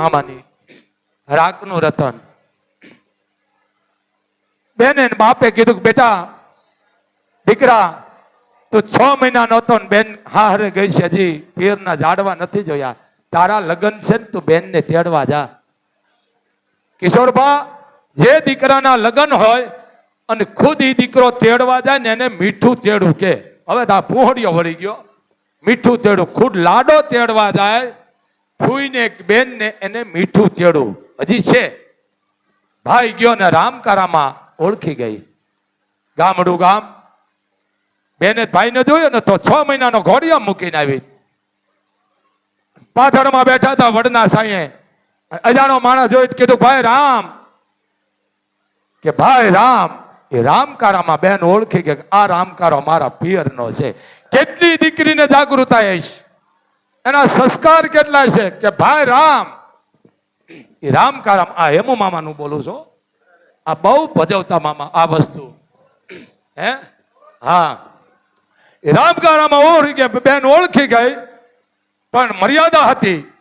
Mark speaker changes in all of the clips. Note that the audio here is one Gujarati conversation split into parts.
Speaker 1: મામાની રાખનું રતન. બેને બાપે કીધું કે બેટા, દીકરા, તું છ મહિનાનો હતો ને બેન હારે ગઈ છે હજી, પીરના ઝાડવા નથી જોયા. તારા લગ્ન છે ને તું બેનને તેડવા જા. કિશોરભા જે દીકરાના લગ્ન હોય અને ખુદ ઈ દીકરો તેડવા જાય ને એને મીઠું તેડું કે. હવે તા પૂહડીઓ વળી ગયો. મીઠું તેડું, ખુદ લાડો તેડવા જાય. ફૂઈને બેનને એને મીઠું તેડું હજી છે. ભાઈ ગયો ને રામકારામાં ઓળખી ગઈ. ગામડું ગામ. બેને ભાઈને જોયો ને તો છ મહિનાનો ઘોડિયા મૂકીને આવી. પાથરમાં બેઠા હતા વડના સાંયે. અજાણો માણસ જોઈ કીધું, ભાઈ રામ. કે ભાઈ રામ, એ રામકારામાં બેન ઓળખી કે આ રામકારો મારા પિયરનો છે. કેટલી દીકરીને જાગૃતા આવીશ એના સંસ્કાર કેટલા છે? કે ભાઈ રામ, એ રામકારામ આ હેમુ મામાનું બોલું છું. આ બહુ ભજવતા મામા, આ વસ્તુ. હે? હા. એ રામકારામાં ઓળખી ગયા બેન ઓળખી ગઈ, પણ મર્યાદા હતી.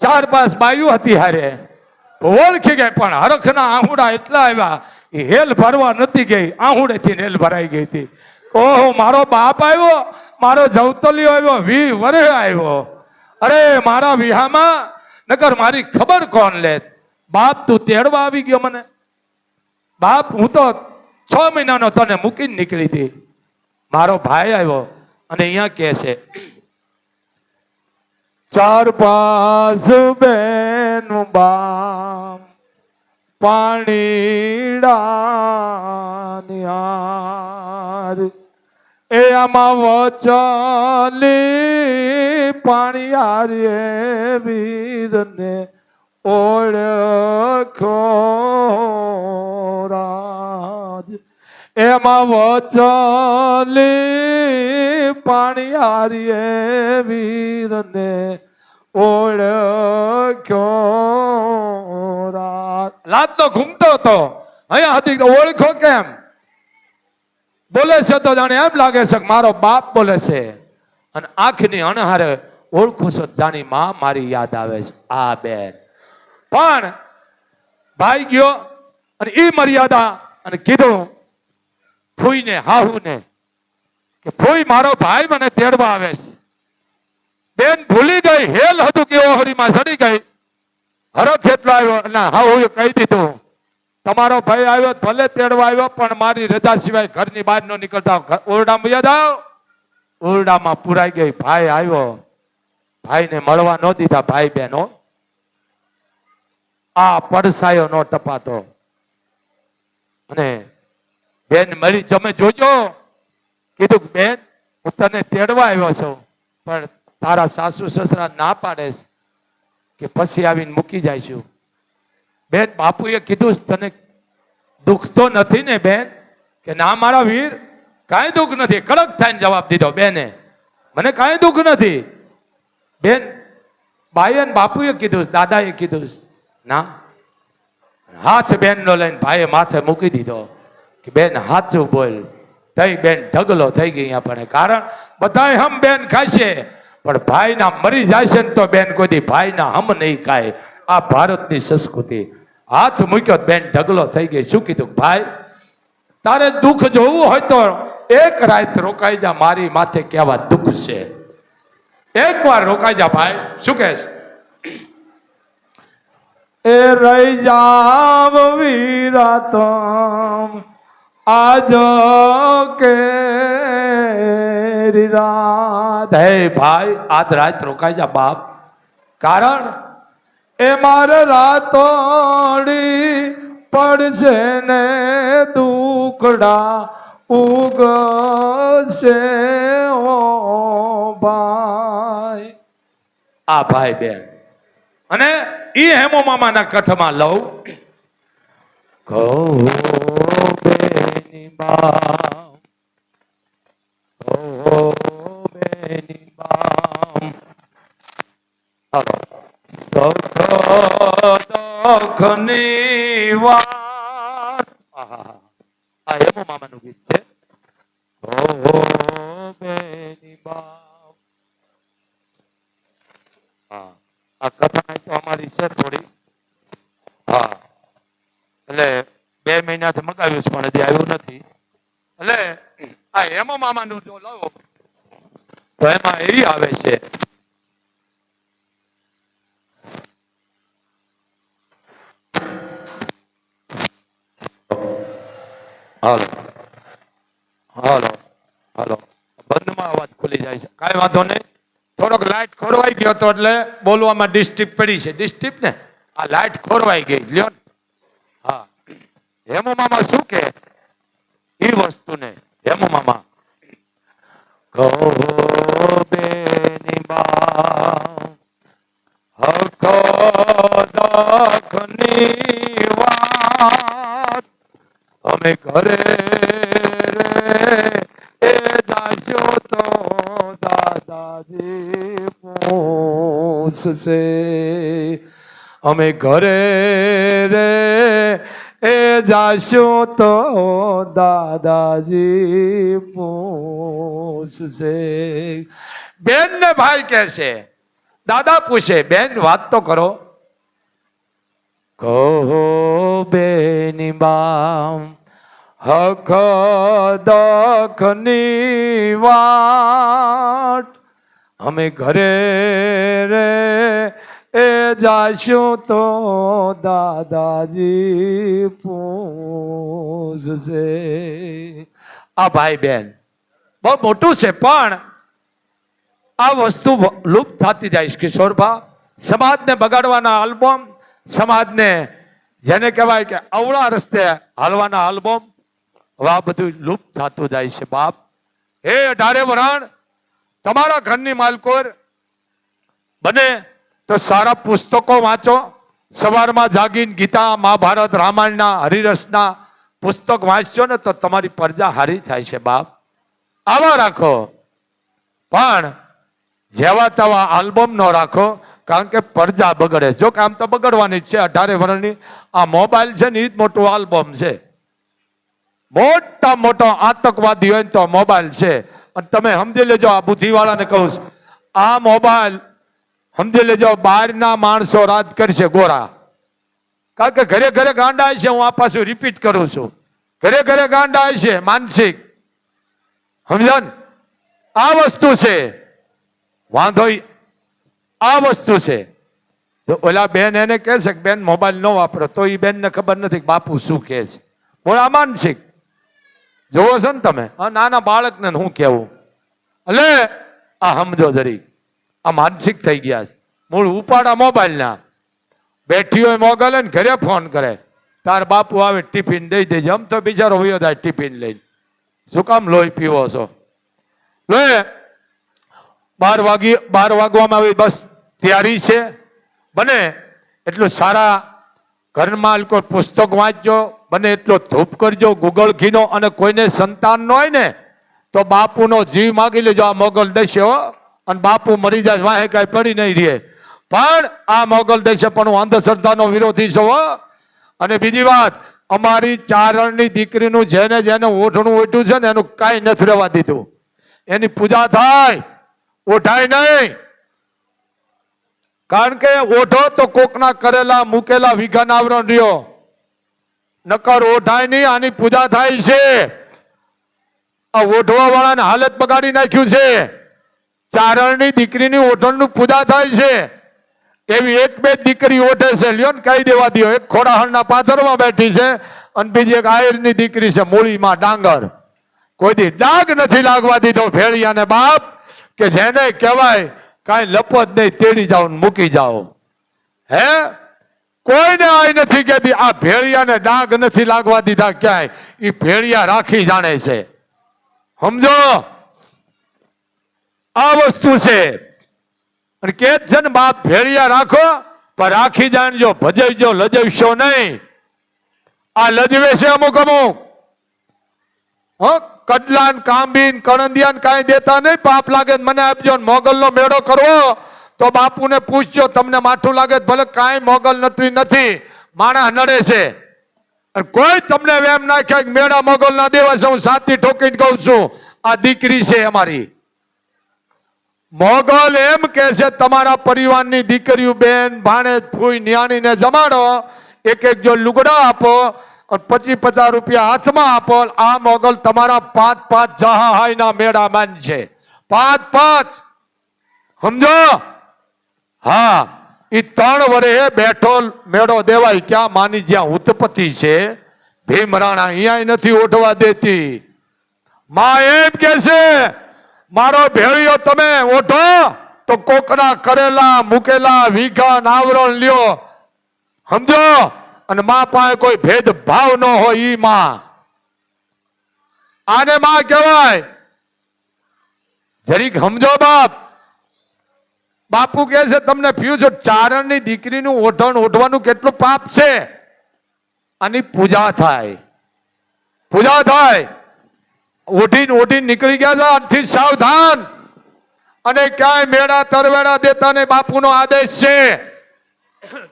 Speaker 1: ચાર પાંચ બાયુ હતી હારે. ઓળખી ગઈ, પણ હરખના આહુડા એટલા આવ્યા, એ હેલ ભરવા નથી ગઈ, આહુડેથી હેલ ભરાઈ ગઈ હતી. ઓહો, મારો બાપ આવ્યો, મારો જવતલિયો આવ્યો વી વરે આવ્યો. અરે, મારા વિહામાં, નકર મારી ખબર કોણ લે? બાપ તું તેડવા આવી ગયો મને. બાપ, હું તો છ મહિનાનો તને મૂકીને નીકળી હતી. મારો ભાઈ આવ્યો અને અહીંયા કહે છે ચાર પાસ બેન બામ પાણીડાનિયાર એ આમાં વચલી પાણી એ વીરને ઓળખો રાજ. એમાં વચલી પાણીયાર વીરને ઓળખ્યો રાજ. લાત તો ઘૂમતો હતો. અહીંયા હતી ઓળખો કેમ? બોલે છે તો જાણે એમ લાગે છે કે મારો બાપ બોલે છે. અને આંખની અણહારે ઓળખું છું જાણી માં મારી યાદ આવે છે. આ બેન. પણ ભાઈ ગયો અને એ મર્યાદા અને કીધું ફૂઈને હાહુને, કે ફૂઈ મારો ભાઈ મને તેડવા આવે છે. બેન ભૂલી ગઈ, હેલ હતું કે ઓહરીમાં સડી ગઈ. હરખ એટલો આવ્યો અને હાહુ કહી દીધું તમારો ભાઈ આવ્યો ભલે તેડવા આવ્યો, પણ મારી રજા સિવાય ઘરની બહાર ન નીકળતા ઓરડા યાદ આવ ઓરડામાં પુરાઈ ગઈ. ભાઈ આવ્યો. ભાઈને મળવા ન દીધા, ભાઈ બહેનો. આ પડસાયો નો ટપાતો. અને બેન મળી તમે જોજો. કીધું બેન, હું તને તેડવા આવ્યો છું, પણ તારા સાસુ સસરા ના પાડે કે પછી આવીને મૂકી જાય છું. બેન, બાપુએ કીધું, તને દુઃખ તો નથી ને બેન? કે ના મારા વીર? કાંઈ દુઃખ નથી. કડક થઈને જવાબ દીધો બેને. મને કાંઈ દુઃખ નથી. બેન, બાઈએ બાપુએ કીધું, દાદાએ કીધું, ના. હાથ બેન નો લઈને ભાઈએ માથે મૂકી દીધો કે, બેન હાથું બોલ. થઈ બેન ઢગલો થઈ ગઈ અહીંયા પણ. કારણ બધાય હમ બેન ખાશે પણ ભાઈના મરી જાય છે ને તો બેન કોઈ ભાઈના હમ નહીં ખાય. આ ભારતની સંસ્કૃતિ. હાથ મૂક્યો બેન, ઢગલો થઈ ગઈ. શું કીધું? ભાઈ, તારે દુઃખ જોવું હોય તો એક રાત રોકાઈ જા, મારી માથે કેવા દુઃખ છે. એક વાર રોકાઈ જા ભાઈ. શું કહે એ રહી જાવ વીરા તમ આજ કે રાત. હે ભાઈ, આજ રાત રોકાઈ જા બાપ. કારણ એ મારે રાતોડી પડશે ને દુકડા ઉગશે ઓ ભાઈ. આ ભાઈ બેન. અને એ હેમો મામાના કથમાં લઉં. કહો બેની બા કહો બેની બામ હાલો સુખ દુઃખની મામાનું ગીત છે હા આ કથા તો અમારી છે થોડી હા એટલે બે મહિનાથી મગાવ્યું છે પણ હજી આવ્યું નથી એટલે આ હેમો મામાનું જો લાવો તો એમાં એવી આવે છે હાલો. હાલો. હાલો. બંધમાં અવાજ ખુલી જાય છે. કાંઈ વાંધો નહીં. થોડોક લાઈટ ખોરવાઈ ગયો તો એટલે બોલવામાં ડિસ્ટિપ પડી છે. ડિસ્ટિપ ને? આ લાઇટ ખોરવાઈ ગઈ. લ્યો હા. હેમુ મામા શું કે એ વસ્તુને. હેમુ મામા. કહો બેની બા દખની અમે ઘરે એ દાસ્યો તો દાદાજી પૂછશે. અમે ઘરે રે, એ જાશું તો દાદાજી પૂછશે. બેન ને ભાઈ કે છે દાદા પૂછે, બેન, વાત તો કરો. કહો બેની, બામ હક દખની વાટ. અમે ઘરે રે એ જાશું તો દાદાજી પૂછશે આ ભાઈ બેન, બહુ મોટું છે, પણ આ વસ્તુ લુપ્ત થતી જાય છે કિશોરભા સમાજને બગાડવાના આલ્બમ, સમાજને જેને કહેવાય કે અવળા રસ્તે હાલવાના આલ્બમ હવે આ બધું લુપ્ત થતું જાય છે, બાપ. હે અઢારે વરાણ, તમારા ઘરની માલકોર બને તો સારા પુસ્તકો વાંચો. સવારમાં જાગીને ગીતા, મહાભારત, રામાયણના, હરિરસના પુસ્તક વાંચશો ને તો તમારી પ્રજા હારી થાય છે, બાપ. આવા રાખો. પણ જેવા તેવા આલ્બમ નો રાખો, કારણ કે પ્રજા બગડે. જો કે આમ તો બગડવાની જ છે, અઢારે વર્ષની આ મોબાઈલ છે ને એ જ મોટું આલ્બમ છે. મોટા મોટો આતંકવાદી હોય તો મોબાઈલ છે. અને તમે સમજી લેજો આ બુદ્ધિવાળાને કહું છું. આ મોબાઈલ, સમજી લેજો, બહારના માણસો રાજ કરશે ગોરા. કારણ કે ઘરે ઘરે ગાંડા છે, હું આ પાછું રિપીટ કરું છું. ઘરે ઘરે ગાંડા છે, માનસિક. સમજણ આ વસ્તુ છે. વાંધો આ વસ્તુ છે. તો ઓલા બેન એને કહે છે કે બેન, મોબાઈલ ન વાપરો. તો એ બેનને ખબર નથી બાપુ શું કહે છે. બોલ માનસિક. જોવો છો ને તમે? નાના બાળકને હું કેવું એટલે આ સમજો જરી. આ માનસિક થઈ ગયા છે. મૂળ ઉપાડા મોબાઈલના. બેઠી હોય મોગલે ને ઘરે ફોન કરે. તાર બાપુ આવે ટિફિન દઈ દેજે. આમ તો બિચારો વયો થાય ટિફિન લઈને. શું કામ લોહી પીવો છો? લે, બાર વાગી, બાર વાગવામાં આવી બસ તૈયારી છે. બને. એટલું સારા ઘરમાં કોઈ પુસ્તક વાંચજો, બને એટલો ધૂપ કરજો, ગુગળ ઘીનો અને કોઈને સંતાન ન હોય ને, તો બાપુનો જીવ માગી લેજો, આ મોગલ દેશે હો. અને બાપુ મરી જાય, વાહે કાંઈ પડી નહીં રહે. પણ આ મોગલ દેશે પણ હું અંધશ્રદ્ધાનો વિરોધી છું, હો. અને બીજી વાત, અમારી ચારણની દીકરીનું જેને જેને ઓઢણું ઓઢ્યું છે ને, એનું કાંઈ નથી રહેવા દીધું. એની પૂજા થાય, ઓઢાય નહીં. કારણ કે ઓઢો તો કોકના કરેલા, મૂકેલા વિઘન આવરણ રહ્યો. નકર ઓઢાય નહીં, આની પૂજા થાય છે. આ ઓઢવા વાળાને હાલત બગાડી નાખ્યું છે. ચારણની દીકરીની ઓઢણનું પૂજા થાય છે. એવી એક બે દીકરી ઓઢે છે. લ્યો ને કહી દેવા દો એક ખોડાહણના પાથરમાં બેઠી છે અને બીજી એક આયરની દીકરી છે મૂળીમાં ડાંગર. કોઈ દી ડાગ નથી લાગવા દીધો. ભેળિયાને બાપ, કે જેને કહેવાય કાંઈ લપત નહીં, તેડી જાઓ મૂકી જાઓ. હે? કોઈને આય નથી કહેતી, આ ભેળિયાને ડાઘ નથી લાગવા દીધા ક્યાંય. એ ભેળિયા રાખી જાણે છે. સમજો? આ વસ્તુ છે. અને કે છે ને, બાપ ભેળિયા રાખો, પણ રાખી જાણજો, ભજવજો, લજવશો નહીં. આ લજવે છે અમુક અમુક. હો? કડલાન, કાંબીન કણંદિયાન કાંઈ દેતા નહીં. પાપ લાગે મને આપજો મોગલનો મેળો કરવો. તો બાપુને પૂછજો, તમને માઠું લાગે ભલે કાંઈ મોગલ નથી નથી. માણસ નડે છે. કોઈ તમને વેમ નાખ્યા કે મેળા મોગલ ના દેવા હું સાથી ઠોકીને કહું છું, આ દીકરી છે અમારી. મોગલ એમ કે છે, તમારા પરિવારની દીકરીઓ બેન ભાણે ફૂઈ, નિયાણીને જમાડો. એક એક જો લુગડા આપો પચી પચાસ રૂપિયા હાથમાં આપો આ મોગલ તમારા પાંચ પાંચ જહાહાઈના મેળા માન છે પાંચ પાંચ સમજો હા એ ત્રણ વરે બેઠો મેળો દેવાય ક્યાં માની જ્યાં ઉત્પત્તિ છે ભીમરાણા અહીંયા નથી ઓઢવા દેતી માં એમ કે છે મારો ભેળિયો તમે ઓઢો તો કોકના કરેલા મૂકેલા વીઘા નાવરણ લ્યો સમજો અને માં પાસે કોઈ ભેદભાવ ન હોય ઈ માં. આને માં કહેવાય, જરીક સમજો બાપ. બાપુ કહે છે, તમને ફ્યુચર ચારણની દીકરીનું ઓઢણ ઓઢવાનું કેટલું પાપ છે? આની પૂજા થાય. પૂજા થાય. ઓઢીને ઓઢીને નીકળી ગયા છે આથી સાવધાન. અને ક્યાંય મેળા તરવેડા દેતા ને બાપુનો આદેશ છે.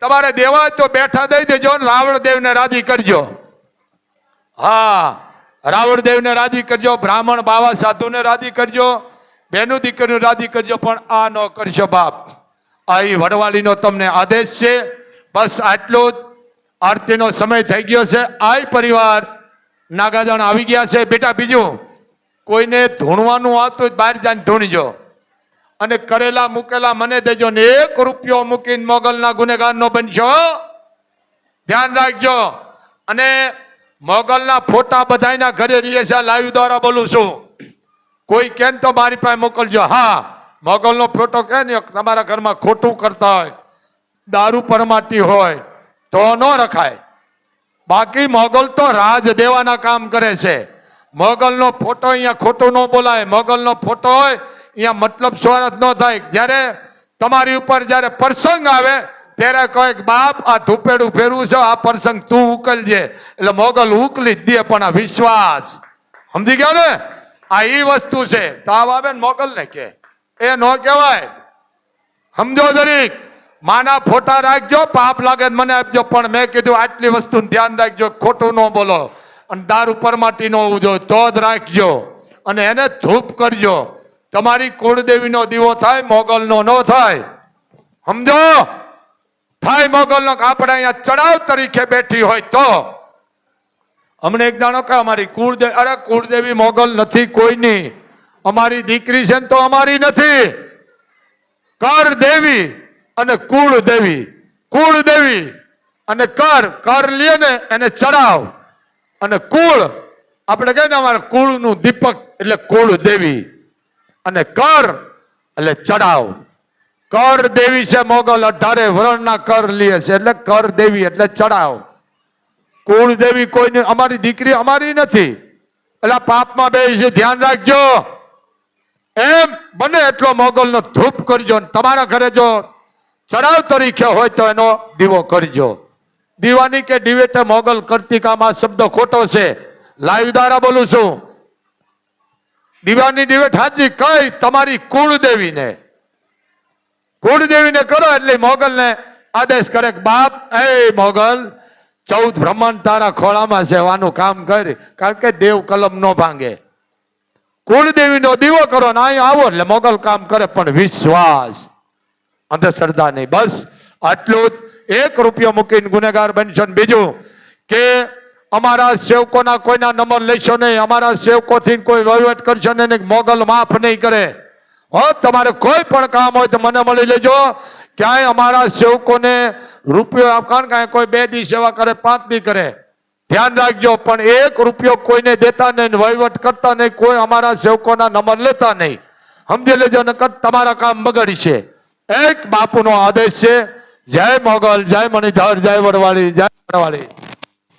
Speaker 1: તમારે દેવા તો બેઠા દઈ દેજો રાવણ દેવને રાજી કરજો. હા, રાવણ દેવને રાજી કરજો, બ્રાહ્મણ બાવા સાધુને રાજી કરજો, બેનું દીકરીને રાજી કરજો, પણ આ ન કરશો બાપ. ઈ વડવાળીનો તમને આદેશ છે. બસ આટલો જ. આરતીનો સમય થઈ ગયો છે. આય પરિવાર. નાગાજણ આવી ગયા છે. બેટા, બીજું. કોઈને ધૂણવાનું આવતું બહાર જઈને ધૂણજો. અને કરેલા, મૂકેલા મને દેજો ને એક રૂપિયો મૂકીને મોગલના ગુનેગારનો બનશો ધ્યાન રાખજો. અને મોગલના ફોટા બધાયના ઘરે રહીએ છે લાઈવ દ્વારા બોલું છું. કોઈ કેમ તો મારી પાસે મોકલજો. હા, મોગલનો ફોટો કે ને, તમારા ઘરમાં ખોટું કરતા હોય, દારૂ પરમાટી હોય, તો ન રખાય. બાકી મોગલ તો રાજ દેવાના કામ કરે છે. મોગલનો ફોટો અહીંયા ખોટું ન બોલાય. મોગલનો ફોટો હોય, અહીંયા મતલબ સ્વરત ન થાય. જ્યારે તમારી ઉપર જ્યારે પ્રસંગ આવે, ત્યારે કહે બાપ, આ ધૂપેડું ફેરવું છે, આ પ્રસંગ તું ઉકલજે. એટલે મોગલ ઉકલી જ દે, પણ આ વિશ્વાસ. સમજી ગયો ને? આ એ વસ્તુ છે. તાવ આવે ને મોગલ ને કે એ ન કહેવાય. સમજો દરેક માના ફોટા રાખજો, પાપ લાગે મને આપજો. પણ મેં કીધું, આટલી વસ્તુ ધ્યાન રાખજો, ખોટું ન બોલો. અને દાર ઉપર માટીનો ઉજો ધોધ રાખજો. અને એને ધૂપ કરજો. તમારી કુળદેવીનો દીવો થાય, મોગલનો ન થાય. સમજો? થાય મોગલનો આપણે અહીંયા ચડાવ તરીકે બેઠી હોય તો. અમને એક જાણો કે અમારી કુળદેવી, અરે કુળદેવી મોગલ નથી કોઈની. અમારી દીકરી છે ને તો અમારી નથી. કર દેવી અને કુળ દેવી કુળ દેવી અને કર કર લે ને, એને ચડાવ. અને કુળ, આપણે કહીએ ને અમારે કુળનું દીપક એટલે કુળ દેવી. અને કર એટલે ચડાવ. કર દેવી છે મોગલ, અઢારે વરણના કર લે છે એટલે કર દેવી એટલે ચડાવ. કુળ દેવી કોઈની, અમારી દીકરી અમારી નથી. એટલે પાપમાં બે છે, ધ્યાન રાખજો. એમ બને એટલો મોગલનો ધૂપ કરજો તમારા ઘરે જો ચડાવ તરીકે હોય તો એનો દીવો કરજો. દીવાની કે દિવેટે મોગલ કર્તિકામાં શબ્દ ખોટો છે. લાઈવ દ્વારા બોલું છું. દીવાની દિવેટ હાજી કઈ તમારી કુળદેવીને? કુળદેવીને કરો એટલે મોગલને આદેશ કરે બાપ, એ મોગલ, ચૌદ બ્રહ્માંડ તારા ખોળામાં છે વાનું કામ કર, કારણ કે દેવ કલમ નો ભાંગે. કુળદેવીનો દીવો કરો ને અહીં આવો એટલે મોગલ કામ કરે, પણ વિશ્વાસ. અંધશ્રદ્ધા નહીં. બસ આટલું જ એક રૂપિયો મૂકીને ગુનેગાર બનશો ને બીજું કે અમારા સેવકોના કોઈના નંબર લેશો નહીં. અમારા સેવકોથી કોઈ વહીવટ કરશો નહીં મોગલ માફ નહીં કરે. હો, તમારે કોઈ પણ કામ હોય તો મને મળી લેજો. ક્યાંય અમારા સેવકોને રૂપિયો આપ- કાંઈ કોઈ બે દી સેવા કરે, પાંચ દી કરે. ધ્યાન રાખજો, પણ એક રૂપિયો કોઈને દેતા નહીં વહીવટ કરતા નહીં. કોઈ અમારા સેવકોના નંબર લેતા નહીં. સમજી લેજો, નકર તમારા કામ બગડી છે એક બાપુનો આદેશ છે. જય મોગલ જય મણિધર જય વડવાળી જય વડવાળી.